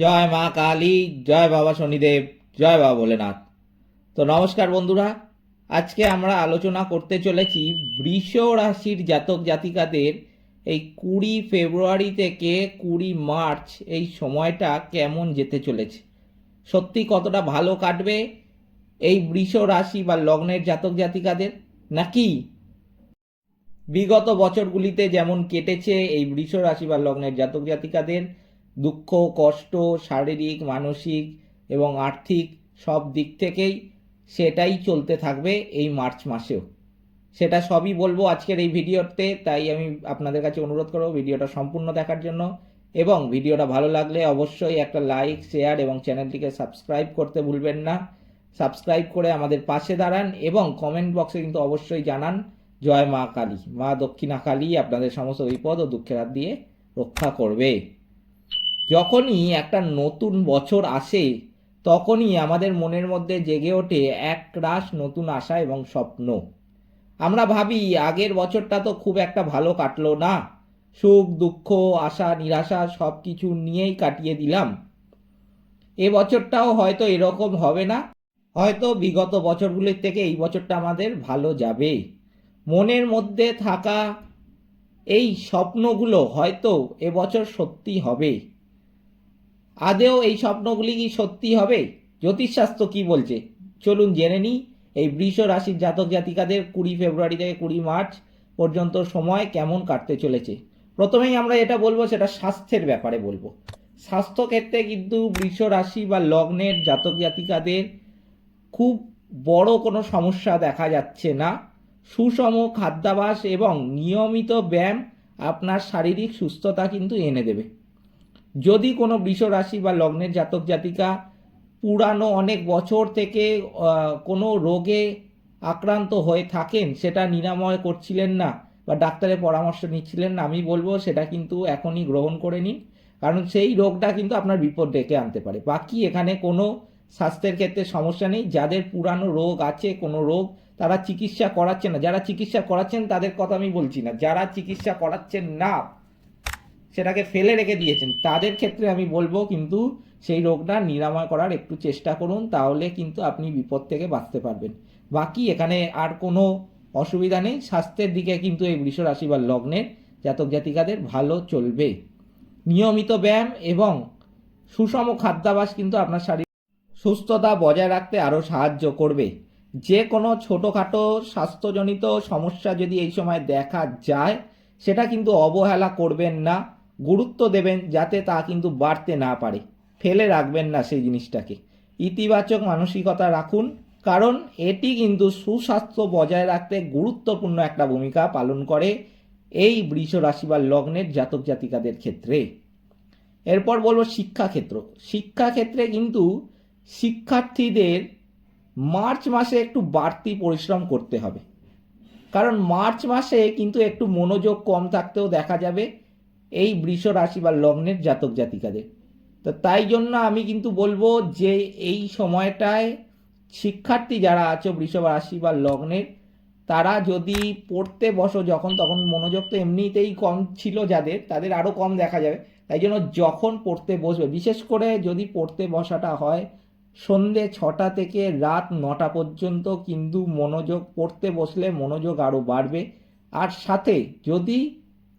জয় মা কালী, জয় বাবা শনিদেব, জয় বাবা ভোলেনাথ। তো নমস্কার বন্ধুরা, আজকে আমরা আলোচনা করতে চলেছি বৃষ রাশির জাতক জাতিকাদের এই কুড়ি ফেব্রুয়ারি থেকে কুড়ি মার্চ এই সময়টা কেমন যেতে চলেছে। সত্যি কতটা ভালো কাটবে এই বৃষ রাশি বা লগ্নের জাতক জাতিকাদের? নাকি বিগত বছরগুলিতে যেমন কেটেছে এই বৃষ রাশি বা লগ্নের জাতক জাতিকাদের দুঃখ, কষ্ট, শারীরিক, মানসিক এবং আর্থিক সব দিক থেকেই সেটাই চলতে থাকবে এই মার্চ মাসেও। সেটা সবই বলব আজকের এই ভিডিওতে, তাই আমি আপনাদের কাছে অনুরোধ করব ভিডিওটা সম্পূর্ণ দেখার জন্য। এবং ভিডিওটা ভালো লাগলে অবশ্যই একটা লাইক, শেয়ার এবং চ্যানেলটিকে সাবস্ক্রাইব করতে ভুলবেন না। সাবস্ক্রাইব করে আমাদের পাশে দাঁড়ান এবং কমেন্ট বক্সে কিন্তু অবশ্যই জানান, জয় মা কালী। মা দক্ষিণা কালী আপনাদের সমস্ত বিপদ ও দুঃখের হাত দিয়ে রক্ষা করবে। যখনই একটা নতুন বছর আসে, তখনই আমাদের মনের মধ্যে জেগে ওঠে এক রাশ নতুন আশা এবং স্বপ্ন। আমরা ভাবি, আগের বছরটা তো খুব একটা ভালো কাটলো না। সুখ, দুঃখ, আশা, নিরাশা সব কিছু নিয়েই কাটিয়ে দিলাম। এ বছরটাও হয়তো এরকম হবে না। হয়তো বিগত বছরগুলির থেকে এই বছরটা আমাদের ভালো যাবে। মনের মধ্যে থাকা এই স্বপ্নগুলো হয়তো এবছর সত্যি হবে। আদেও এই স্বপ্নগুলি কি সত্যি হবে? জ্যোতিষশাস্ত্র কি বলছে? চলুন জেনে নিই। এই বৃষ রাশির জাতক জাতিকাদের কুড়ি ফেব্রুয়ারি থেকে কুড়ি মার্চ পর্যন্ত সময় কেমন কাটতে চলেছে? প্রথমেই আমরা এটা বলব সেটা স্বাস্থ্যের ব্যাপারে বলব। স্বাস্থ্য ক্ষেত্রে কিন্তু বৃষ রাশি বা লগ্নের জাতক জাতিকাদের খুব বড় কোনো সমস্যা দেখা যাচ্ছে না। সুষম খাদ্যাভ্যাস এবং নিয়মিত ব্যায়াম আপনার শারীরিক সুস্থতা কিন্তু এনে দেবে। যদি কোনো বৃষ রাশি বা লগ্নের জাতক জাতিকা পুরানো অনেক বছর থেকে কোনো রোগে আক্রান্ত হয়ে থাকেন, সেটা নিরাময় করছিলেন না বা ডাক্তারের পরামর্শ নিচ্ছিলেন না, আমি বলব সেটা কিন্তু এখনই গ্রহণ করে নিন। কারণ সেই রোগটা কিন্তু আপনার বিপদ ডেকে আনতে পারে। বাকি এখানে কোনো স্বাস্থ্যের ক্ষেত্রে সমস্যা নেই। যাদের পুরানো রোগ আছে, কোনো রোগ তারা চিকিৎসা করাচ্ছে না। যারা চিকিৎসা করাচ্ছেন তাদের কথা আমি বলছি না। যারা চিকিৎসা করাচ্ছেন না সেটাকে ফেলে রেখে দিয়েছেন। তাদের ক্ষেত্রে আমি বলব কিন্তু সেই রোগটা নিরাময় করার একটু চেষ্টা করুন, তাহলে কিন্তু আপনি বিপদ থেকে বাঁচতে পারবেন। বাকি এখানে আর কোনো অসুবিধা নেই। স্বাস্থ্যের দিকে কিন্তু এই বৃষ রাশি বা লগ্নের জাতক জাতিকাদের ভালো চলবে। নিয়মিত ব্যায়াম এবং সুষম খাদ্যাভ্যাস কিন্তু আপনার শারীরিক সুস্থতা বজায় রাখতে আরও সাহায্য করবে। যে কোনো ছোটোখাটো স্বাস্থ্যজনিত সমস্যা যদি এই সময় দেখা যায়, সেটা কিন্তু অবহেলা করবেন না। গুরুত্ব দেবেন যাতে তা কিন্তু বাড়তে না পারে। ফেলে রাখবেন না সেই জিনিসটাকে। ইতিবাচক মানসিকতা রাখুন, কারণ এটি কিন্তু সুস্বাস্থ্য বজায় রাখতে গুরুত্বপূর্ণ একটা ভূমিকা পালন করে এই বৃষ রাশি বা লগ্নের জাতক জাতিকাদের ক্ষেত্রে। এরপর বলব শিক্ষাক্ষেত্র। শিক্ষাক্ষেত্রে কিন্তু শিক্ষার্থীদের মার্চ মাসে একটু বাড়তি পরিশ্রম করতে হবে। কারণ মার্চ মাসে কিন্তু একটু মনোযোগ কম থাকতেও দেখা যাবে। এই বৃষ রাশি বা লগ্নের জাতক জাতিকাদের। তো তাই জন্য আমি কিন্তু বলব যে এই সময়টায় শিক্ষার্থী যারা আছো বৃষ রাশি বা লগ্নের, তারা যদি পড়তে বসো যখন, তখন মনোযোগ তো এমনিতেই কম ছিল যাদের, তাদের আরও কম দেখা যাবে। তাই জন্য যখন পড়তে বসবে, বিশেষ করে যদি পড়তে বসাটা হয়, সন্ধে ছটা থেকে রাত নটা পর্যন্ত কিন্তু মনোযোগ, পড়তে বসলে মনোযোগ আরও বাড়বে। আর সাথে যদি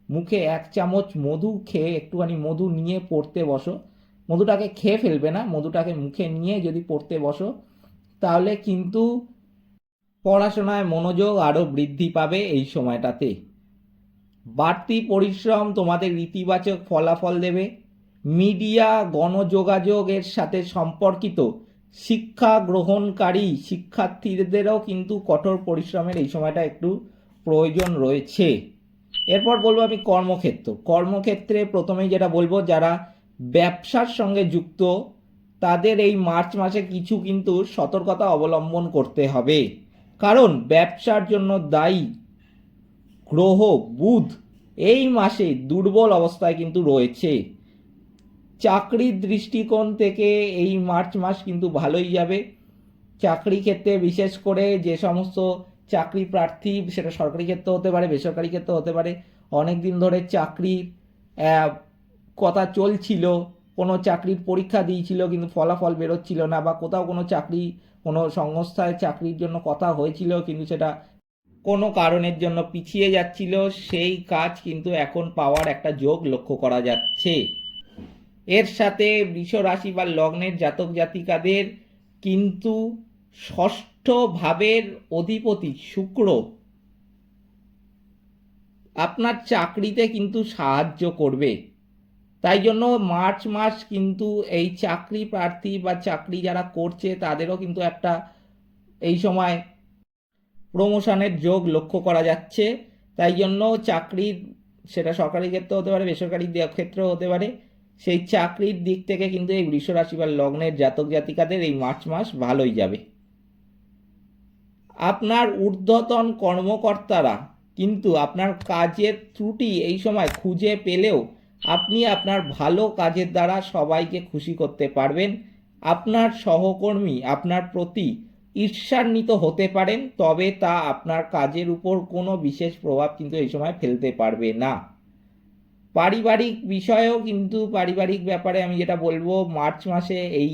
মুখে এক চামচ মধু খেয়ে একটুখানি মধু নিয়ে পড়তে বসো। মধুটাকে খেয়ে ফেলবে না, মধুটাকে মুখে নিয়ে যদি পড়তে বসো, তাহলে কিন্তু পড়াশোনায় মনোযোগ আরও বৃদ্ধি পাবে এই সময়টাতে। বাড়তি পরিশ্রম তোমাদের ইতিবাচক ফলাফল দেবে। মিডিয়া গণযোগাযোগের সাথে সম্পর্কিত শিক্ষা গ্রহণকারী শিক্ষার্থীদেরও কিন্তু কঠোর পরিশ্রমের এই সময়টা একটু প্রয়োজন রয়েছে। এরপর বলব আমি কর্মক্ষেত্র। কর্মক্ষেত্রে প্রথমেই যেটা বলব, যারা ব্যবসার সঙ্গে যুক্ত, তাদের এই মার্চ মাসে কিছু কিন্তু সতর্কতা অবলম্বন করতে হবে। কারণ ব্যবসার জন্য দায়ী গ্রহ, বুধ এই মাসে দুর্বল অবস্থায় কিন্তু রয়েছে। চাকরির দৃষ্টিকোণ থেকে এই মার্চ মাস কিন্তু ভালোই যাবে। চাকরি ক্ষেত্রে বিশেষ করে যে সমস্ত চাকরি প্রার্থী, সেটা সরকারি ক্ষেত্রে হতে পারে, বেসরকারি ক্ষেত্রে হতে পারে। অনেক দিন ধরে চাকরির কথা চলছিল, কোনো চাকরির পরীক্ষা দিয়েছিল, কিন্তু ফলাফল বেরোচ্ছিল না, বা কোথাও কোনো চাকরি, কোনো সংস্থায় চাকরির জন্য কথা হয়েছিল, কিন্তু সেটা কোনো কারণের জন্য পিছিয়ে যাচ্ছিল। সেই কাজ কিন্তু এখন পাওয়ার একটা যোগ লক্ষ্য করা যাচ্ছে। এর সাথে বৃষ রাশি বা লগ্নের জাতক জাতিকাদের কিন্তু ষষ্ঠ ভাবের অধিপতি শুক্র আপনার চাকরিতে কিন্তু সাহায্য করবে। তাই জন্য মার্চ মাস কিন্তু এই চাকরি প্রার্থী বা চাকরি যারা করছে, তাদেরও কিন্তু একটা এই সময় প্রমোশনের যোগ লক্ষ্য করা যাচ্ছে। তাই জন্য চাকরির, সেটা সরকারি ক্ষেত্রে হতে পারে, বেসরকারি ক্ষেত্রেও হতে পারে, সেই চাকরির দিক থেকে কিন্তু এই বৃষ রাশি বা লগ্নের জাতক জাতিকাদের এই মার্চ মাস ভালোই যাবে। আপনার ঊর্ধ্বতন কর্মকর্তারা কিন্তু আপনার কাজের ত্রুটি এই সময় খুঁজে পেলেও আপনি আপনার ভালো কাজের দ্বারা সবাইকে খুশি করতে পারবেন। আপনার সহকর্মী আপনার প্রতি ঈর্ষান্বিত হতে পারেন, তবে তা আপনার কাজের উপর কোনো বিশেষ প্রভাব কিন্তু এই সময় ফেলতে পারবে না। পারিবারিক বিষয়েও কিন্তু পারিবারিক ব্যাপারে আমি যেটা বলব, মার্চ মাসে এই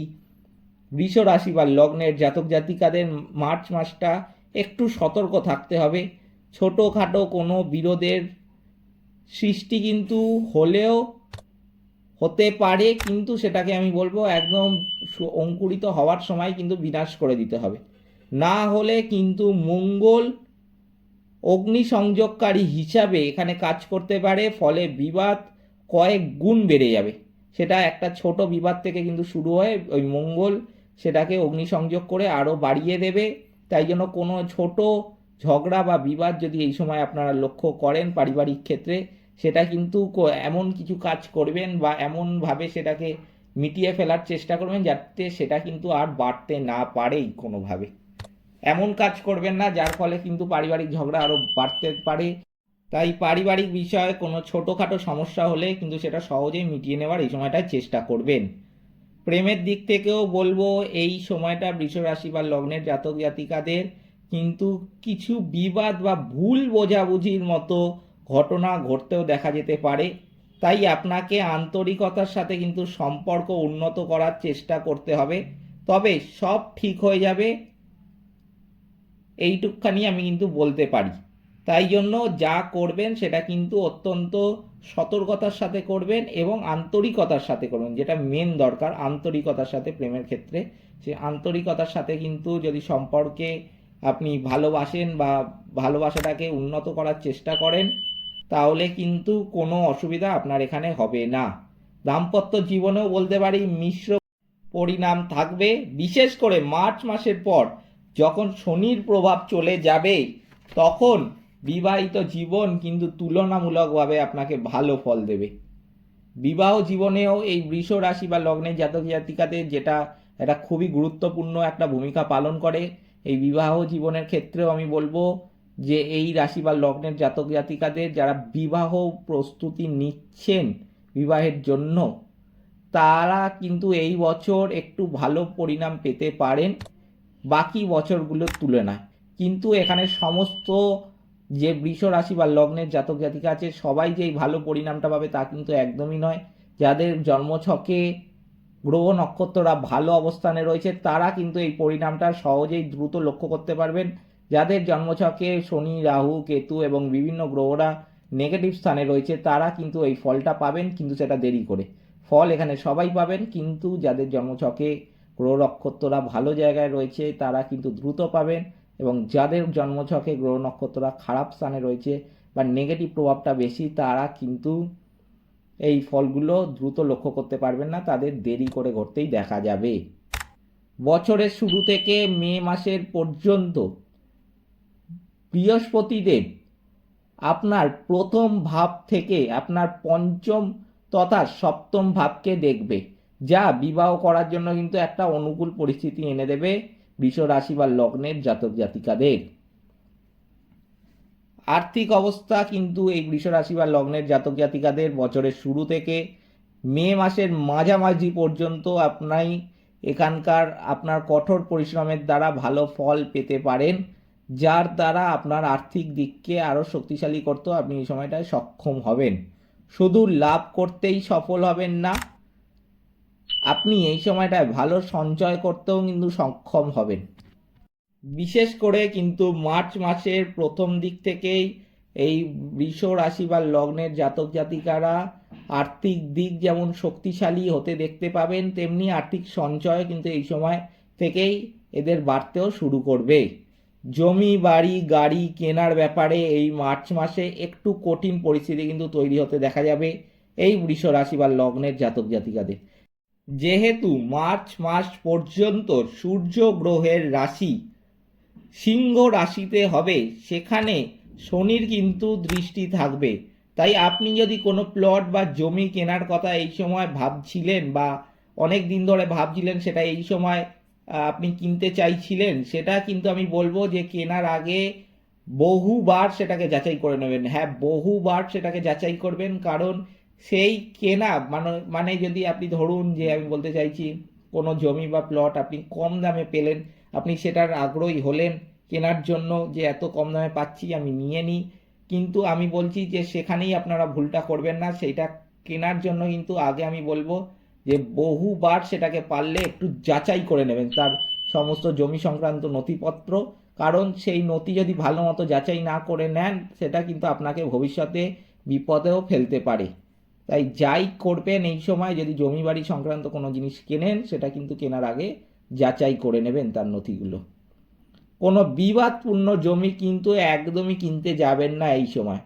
বৃষ রাশি বা লগ্নের জাতক জাতিকাদের মার্চ মাসটা একটু সতর্ক থাকতে হবে। ছোটোখাটো কোনো বিরোধের সৃষ্টি কিন্তু হলেও হতে পারে, কিন্তু সেটাকে আমি বলব একদম অঙ্কুরিত হওয়ার সময় কিন্তু বিনাশ করে দিতে হবে। না হলে কিন্তু মঙ্গল অগ্নিসংযোগকারী হিসাবে এখানে কাজ করতে পারে, ফলে বিবাদ কয়েক গুণ বেড়ে যাবে। সেটা একটা ছোট বিবাদ থেকে কিন্তু শুরু হয় ওই মঙ্গল সেটাকে অগ্নিসংযোগ করে আরও বাড়িয়ে দেবে। তাই জন্য কোনো ছোট ঝগড়া বা বিবাদ যদি এই সময় আপনারা লক্ষ্য করেন পারিবারিক ক্ষেত্রে, সেটা কিন্তু এমন কিছু কাজ করবেন বা এমনভাবে সেটাকে মিটিয়ে ফেলার চেষ্টা করবেন যাতে সেটা কিন্তু আর বাড়তে না পারেই কোনোভাবে। এমন কাজ করবেন না, যার ফলে কিন্তু পারিবারিক ঝগড়া আরও বাড়তে পারে। তাই পারিবারিক বিষয়ে কোনো ছোটোখাটো সমস্যা হলে কিন্তু সেটা সহজেই মিটিয়ে নেওয়ার এই সময়টায় চেষ্টা করবেন। প্রেমের দিক থেকেও বলব এই সময়টা বৃষ রাশি বা লগ্নের জাতক জাতিকাদের কিন্তু কিছু বিবাদ বা ভুল বোঝাবুঝির মতো ঘটনা ঘটতেও দেখা যেতে পারে। তাই আপনাকে আন্তরিকতার সাথে কিন্তু সম্পর্ক উন্নত করার চেষ্টা করতে হবে। তবে সব ঠিক হয়ে যাবে, এইটুকখানি আমি কিন্তু বলতে পারি। তাই জন্য যা করবেন সেটা কিন্তু অত্যন্ত সতর্কতার সাথে করবেন এবং আন্তরিকতার সাথে করবেন, যেটা মেন দরকার, আন্তরিকতার সাথে, প্রেমের ক্ষেত্রে। সে আন্তরিকতার সাথে কিন্তু যদি সম্পর্কে আপনি ভালোবাসেন বা ভালোবাসাটাকে উন্নত করার চেষ্টা করেন, তাহলে কিন্তু কোনো অসুবিধা আপনার এখানে হবে না। দাম্পত্য জীবনেও বলতে পারি মিশ্র পরিণাম থাকবে, বিশেষ করে মার্চ মাসের পর যখন শনির প্রভাব চলে যাবে, তখন বিবাহিত জীবন কিন্তু তুলনামূলকভাবে আপনাকে ভালো ফল দেবে। বিবাহ জীবনেও এই বৃষ রাশি বা লগ্নের জাতক জাতিকাদের যেটা এটা খুবই গুরুত্বপূর্ণ একটা ভূমিকা পালন করে, এই বিবাহ জীবনের ক্ষেত্রেও আমি বলব যে এই রাশি বা লগ্নের জাতক জাতিকাদের যারা বিবাহ প্রস্তুতি নিচ্ছেন বিবাহের জন্য, তারা কিন্তু এই বছর একটু ভালো পরিণাম পেতে পারেন বাকি বছরগুলোর তুলনায়। কিন্তু এখানে সমস্ত যে বৃষ রাশি বা লগ্নের জাতক জাতিকা আছে, সবাই যে ভালো পরিণামটা পাবে তা কিন্তু একদমই নয়। যাদের জন্মছকে গ্রহ নক্ষত্ররা ভালো অবস্থানে রয়েছে, তারা কিন্তু এই পরিণামটা সহজেই দ্রুত লক্ষ্য করতে পারবেন। যাদের জন্মছকে শনি, রাহু, কেতু এবং বিভিন্ন গ্রহরা নেগেটিভ স্থানে রয়েছে, তারা কিন্তু এই ফলটা পাবেন, কিন্তু সেটা দেরি করে। ফল এখানে সবাই পাবেন, কিন্তু যাদের জন্মছকে গ্রহ নক্ষত্ররা ভালো জায়গায় রয়েছে, তারা কিন্তু দ্রুত পাবেন। এবং যাদের জন্মছকে গ্রহ নক্ষত্ররা খারাপ স্থানে রয়েছে বা নেগেটিভ প্রভাবটা বেশি, তারা কিন্তু এই ফলগুলো দ্রুত লক্ষ্য করতে পারবেন না, তাদের দেরি করে ঘটতেই দেখা যাবে। বছরের শুরু থেকে মে মাসের পর্যন্ত বৃহস্পতিদেব আপনার প্রথম ভাব থেকে আপনার পঞ্চম তথা সপ্তম ভাবকে দেখবে, যা বিবাহ করার জন্য কিন্তু একটা অনুকূল পরিস্থিতি এনে দেবে। বৃষ রাশি বা লগ্নের জাতক জাতিকাদের। আর্থিক অবস্থা কিন্তু এই বৃষ রাশি বা লগ্নের জাতক জাতিকাদের বছরের শুরু থেকে মে মাসের মাঝামাঝি পর্যন্ত আপনাই এখানকার আপনার কঠোর পরিশ্রমের দ্বারা ভালো ফল পেতে পারেন, যার দ্বারা আপনার আর্থিক দিককে আরও শক্তিশালী করতেও আপনি এই সময়টায় সক্ষম হবেন। শুধু লাভ করতেই সফল হবেন না আপনি এই সময়টায় ভালো সঞ্চয় করতেও কিন্তু সক্ষম হবেন। বিশেষ করে কিন্তু মার্চ মাসের প্রথম দিক থেকেই এই বৃষ রাশি বা লগ্নের জাতক জাতিকারা আর্থিক দিক যেমন শক্তিশালী হতে দেখতে পাবেন, তেমনি আর্থিক সঞ্চয় কিন্তু এই সময় থেকেই এদের বাড়তেও শুরু করবে। জমি, বাড়ি, গাড়ি কেনার ব্যাপারে এই মার্চ মাসে একটু কঠিন পরিস্থিতি কিন্তু তৈরি হতে দেখা যাবে এই বৃষ রাশি বা লগ্নের জাতক জাতিকাদের। যেহেতু মার্চ মাস পর্যন্ত সূর্য গ্রহের রাশি সিংহ রাশিতে হবে, সেখানে শনির কিন্তু দৃষ্টি থাকবে। তাই আপনি যদি কোনো প্লট বা জমি কেনার কথা এই সময় ভাবছিলেন বা অনেক দিন ধরে ভাবছিলেন সেটা এই সময় আপনি কিনতে চাইছিলেন, সেটা কিন্তু আমি বলব যে কেনার আগে বহুবার সেটাকে যাচাই করে নেবেন। হ্যাঁ বহুবার সেটাকে যাচাই করবেন। কারণ সেই কেনা মানে মানে যদি আপনি ধরুন যে আমি বলতে চাইছি, কোনো জমি বা প্লট আপনি কম দামে পেলেন, আপনি সেটার আগ্রহী হলেন, কেনার জন্য যে এত কম দামে পাচ্ছি আমি নিয়ে নিই। কিন্তু আমি বলছি যে সেখানেই আপনারা ভুলটা করবেন না সেইটা কেনার জন্য কিন্তু আগে আমি বলব যে বহুবার সেটাকে পারলে একটু যাচাই করে নেবেন তার সমস্ত জমি সংক্রান্ত নথিপত্র। কারণ সেই নথি যদি ভালো মতো যাচাই না করে নেন, সেটা কিন্তু আপনাকে ভবিষ্যতে বিপদেও ফেলতে পারে। তাই যাই করবেন এই সময় যদি জমি বাড়ি সংক্রান্ত কোনো জিনিস কেনেন, সেটা কিন্তু কেনার আগে যাচাই করে নেবেন তার নথিগুলো। কোনো বিবাদপূর্ণ জমি কিন্তু একদমই কিনতে যাবেন না এই সময়।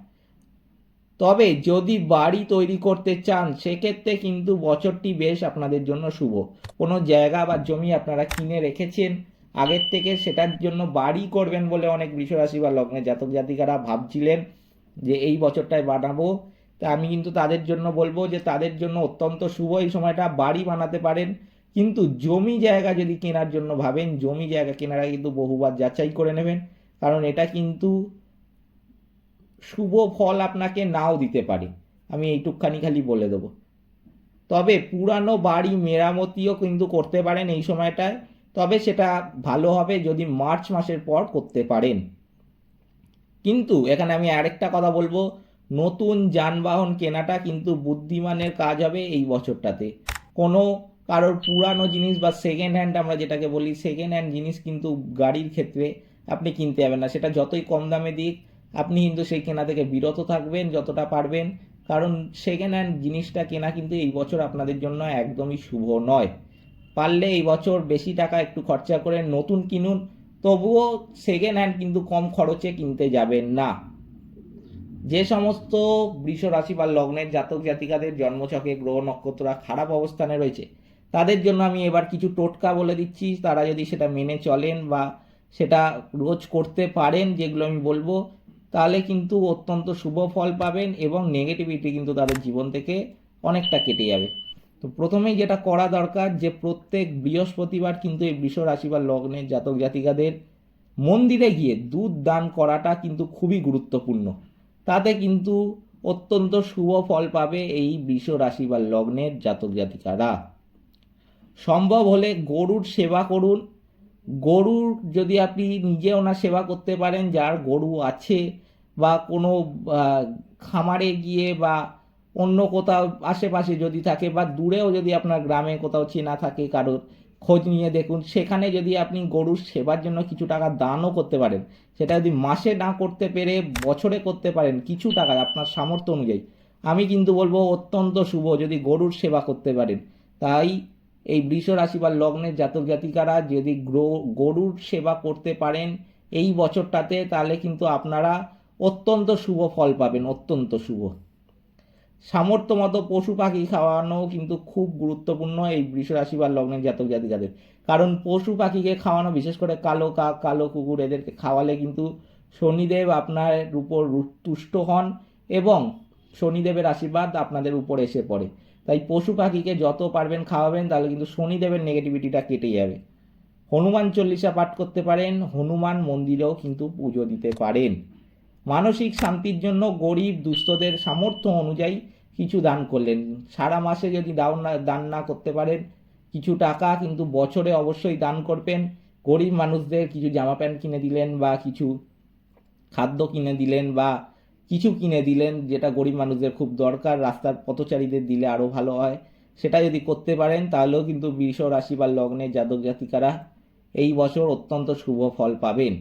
তবে যদি বাড়ি তৈরি করতে চান, সেক্ষেত্রে কিন্তু বছরটি বেশ আপনাদের জন্য শুভ। কোনো জায়গা বা জমি আপনারা কিনে রেখেছেন, আগের থেকে সেটার জন্য বাড়ি করবেন বলে অনেক বৃষরাশি বা লগ্নের জাতক জাতিকারা ভাবছিলেন যে এই বছরটায় বানাবো। তা আমি কিন্তু তাদের জন্য বলব যে তাদের জন্য অত্যন্ত শুভ এই সময়টা, বাড়ি বানাতে পারেন। কিন্তু জমি জায়গা যদি কেনার জন্য ভাবেন, জমি জায়গা কেনার আগে কিন্তু বহুবার যাচাই করে নেবেন। কারণ এটা কিন্তু শুভ ফল আপনাকে নাও দিতে পারে। আমি এইটুকখানি খালি বলে দেবো। তবে পুরানো বাড়ি মেরামতিও কিন্তু করতে পারেন এই সময়টায়। তবে সেটা ভালো হবে যদি মার্চ মাসের পর করতে পারেন। কিন্তু এখানে আমি আরেকটা কথা বলব। নতুন যানবাহন কেনাটা কিন্তু বুদ্ধিমানের কাজ হবে এই বছরটাতে। কোনো কারোর পুরানো জিনিস বা সেকেন্ড হ্যান্ড আমরা যেটাকে বলি সেকেন্ড হ্যান্ড জিনিস কিন্তু গাড়ির ক্ষেত্রে আপনি কিনতে যাবেন না। সেটা যতই কম দামে দিক, আপনি কিন্তু সেই কেনা থেকে বিরত থাকবেন যতটা পারবেন। কারণ সেকেন্ড হ্যান্ড জিনিসটা কেনা কিন্তু এই বছর আপনাদের জন্য একদমই শুভ নয়। পারলে এই বছর বেশি টাকা একটু খরচা করে নতুন কিনুন, তবুও সেকেন্ড হ্যান্ড কিন্তু কম খরচে কিনতে যাবেন না। যে সমস্ত বৃষ রাশি বা লগ্নের জাতক জাতিকাদের জন্মছকে, গ্রহ নক্ষত্ররা খারাপ অবস্থানে রয়েছে, তাদের জন্য আমি এবার কিছু টোটকা বলে দিচ্ছি। তারা যদি সেটা মেনে চলেন বা সেটা রোজ করতে পারেন, যেগুলো আমি বলব, তাহলে কিন্তু অত্যন্ত শুভ ফল পাবেন এবং নেগেটিভিটি কিন্তু তাদের জীবন থেকে অনেকটা কেটে যাবে। তো প্রথমেই যেটা করা দরকার, যে প্রত্যেক বৃহস্পতিবার কিন্তু এই বৃষ রাশি বা লগ্নের জাতক জাতিকাদের মন্দিরে গিয়ে দুধ দান করাটা কিন্তু খুবই গুরুত্বপূর্ণ। তাতে কিন্তু অত্যন্ত শুভ ফল পাবে এই বৃষ রাশি বা লগ্নের জাতক জাতিকারা। সম্ভব হলে গরুর সেবা করুন। গরুর যদি আপনি নিজে ওনার সেবা করতে পারেন, যার গরু আছে বা কোনো খামারে গিয়ে বা অন্য কোথাও আশেপাশে যদি থাকে বা দূরেও যদি আপনার গ্রামে কোথাও চেনা থাকে কারোর খোঁজ নিয়ে দেখুন। সেখানে যদি আপনি গরুর সেবার জন্য কিছু টাকা দানও করতে পারেন, সেটা যদি মাসে না করতে পেরে বছরে করতে পারেন কিছু টাকা আপনার সামর্থ্য অনুযায়ী, আমি কিন্তু বলব অত্যন্ত শুভ যদি গরুর সেবা করতে পারেন। তাই এই বৃষ রাশি বা লগ্নের জাতক জাতিকারা যদি গরুর সেবা করতে পারেন এই বছরটাতে, তাহলে কিন্তু আপনারা অত্যন্ত শুভ ফল পাবেন, অত্যন্ত শুভ। সামর্থ্য মতো পশু পাখি খাওয়ানো কিন্তু খুব গুরুত্বপূর্ণ এই বৃষ রাশি বা লগ্নের জাতক জাতিকাদের। কারণ পশু পাখিকে খাওয়ানো, বিশেষ করে কালো কাক, কালো কুকুর, এদেরকে খাওয়ালে কিন্তু শনিদেব আপনার উপর তুষ্ট হন এবং শনিদেবের আশীর্বাদ আপনাদের উপর এসে পড়ে। তাই পশু পাখিকে যত পারবেন খাওয়াবেন, তাহলে কিন্তু শনিদেবের নেগেটিভিটিটা কেটে যাবে। হনুমান চল্লিশা পাঠ করতে পারেন, হনুমান মন্দিরেও কিন্তু পুজো দিতে পারেন। মানসিক শান্তির জন্য গরিব দুস্থদের সামর্থ্য অনুযায়ী কিছু দান করলেন। সারা মাসে যদি দান না দান না করতে পারেন, কিছু টাকা কিন্তু বছরে অবশ্যই দান করবেন। গরিব মানুষদের কিছু জামা প্যান্ট কিনে দিলেন বা কিছু খাদ্য কিনে দিলেন বা কিছু কিনে দিলেন, যেটা গরিব মানুষদের খুব দরকার। রাস্তার পথচারীদের দিলে আরও ভালো হয়। সেটা যদি করতে পারেন, তাহলেও কিন্তু বৃষ রাশি বা লগ্নে জাতক জাতিকারা এই বছর অত্যন্ত শুভ ফল পাবেন।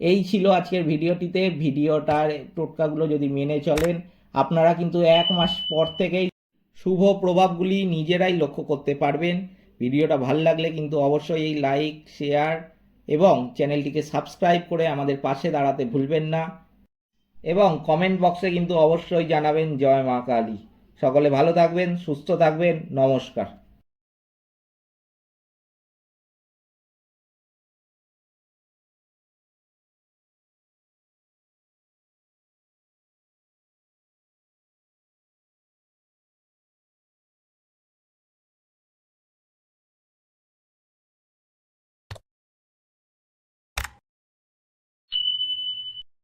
এই ছিল আজকের ভিডিওটিতে। ভিডিওটার টোটকাগুলো যদি মেনে চলেন, আপনারা কিন্তু এক মাস পর থেকেই শুভ প্রভাবগুলি নিজেরাই লক্ষ্য করতে পারবেন। ভিডিওটা ভালো লাগলে কিন্তু অবশ্যই এই লাইক, শেয়ার এবং চ্যানেলটিকে সাবস্ক্রাইব করে আমাদের পাশে দাঁড়াতে ভুলবেন না। এবং কমেন্ট বক্সে কিন্তু অবশ্যই জানাবেন জয় মা কালী। সকলে ভালো থাকবেন, সুস্থ থাকবেন। নমস্কার।